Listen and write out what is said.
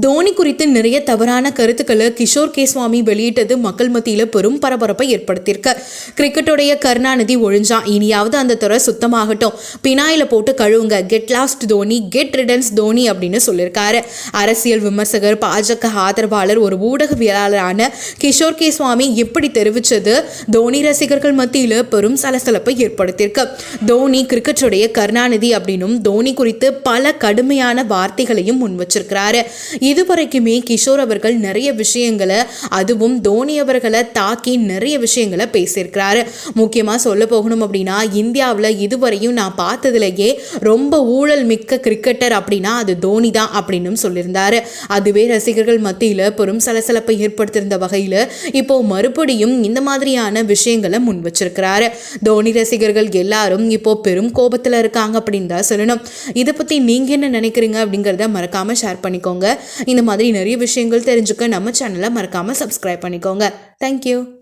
தோனி குறித்து நிறைய தவறான கருத்துக்களை கிஷோர் கே சுவாமி வெளியிட்டது மக்கள் மத்தியில் பெரும் பரபரப்பை ஏற்படுத்தியிருக்கு. கிரிக்கெட்டுடைய கருணாநிதி ஒழிஞ்சான் இனியாவது அந்த துறை சுத்தமாகட்டும். பினாயில போட்டு கழுவுங்க. Get lost Dhoni get riddance Dhoni அப்படின்னு சொல்லியிருக்காரு. அரசியல் விமர்சகர் பாஜக ஆதரவாளர் ஒரு ஊடகவியலாளரான கிஷோர் கே சுவாமி எப்படி தெரிவித்தது தோனி ரசிகர்கள் மத்தியில் பெரும் சலசலப்பை ஏற்படுத்தியிருக்கு. தோனி கிரிக்கெட்டுடைய கருணாநிதி அப்படின்னும் தோனி குறித்து பல கடுமையான வார்த்தைகளையும் முன் வச்சிருக்கிறாரு இதுவரைக்குமே கிஷோர் அவர்கள் நிறைய விஷயங்களை அதுவும் தோனி அவர்களை தாக்கி நிறைய விஷயங்களை பேசியிருக்கிறாரு. முக்கியமாக சொல்ல போகணும் அப்படின்னா இந்தியாவில் இதுவரையும் நான் பார்த்ததுலேயே ரொம்ப ஊழல் மிக்க கிரிக்கெட்டர் அப்படின்னா அது தோனி தான் அப்படின்னு சொல்லியிருந்தாரு. அதுவே ரசிகர்கள் மத்தியில் பெரும் சலசலப்பை ஏற்படுத்தியிருந்த வகையில் இப்போ மறுபடியும் இந்த மாதிரியான விஷயங்களை முன் வச்சிருக்கிறாரு. தோனி ரசிகர்கள் எல்லாரும் இப்போ பெரும் கோபத்தில் இருக்காங்க அப்படின்னு தான் சொல்லணும். இதை பற்றி நீங்கள் என்ன நினைக்கிறீங்க அப்படிங்கிறத மறக்காமல் ஷேர் பண்ணிக்கோங்க. இந்த மாதிரி நிறைய விஷயங்கள் தெரிஞ்சுக்க நம்ம சேனலை மறக்காமல் சப்ஸ்கிரைப் பண்ணிக்கோங்க. தேங்க்யூ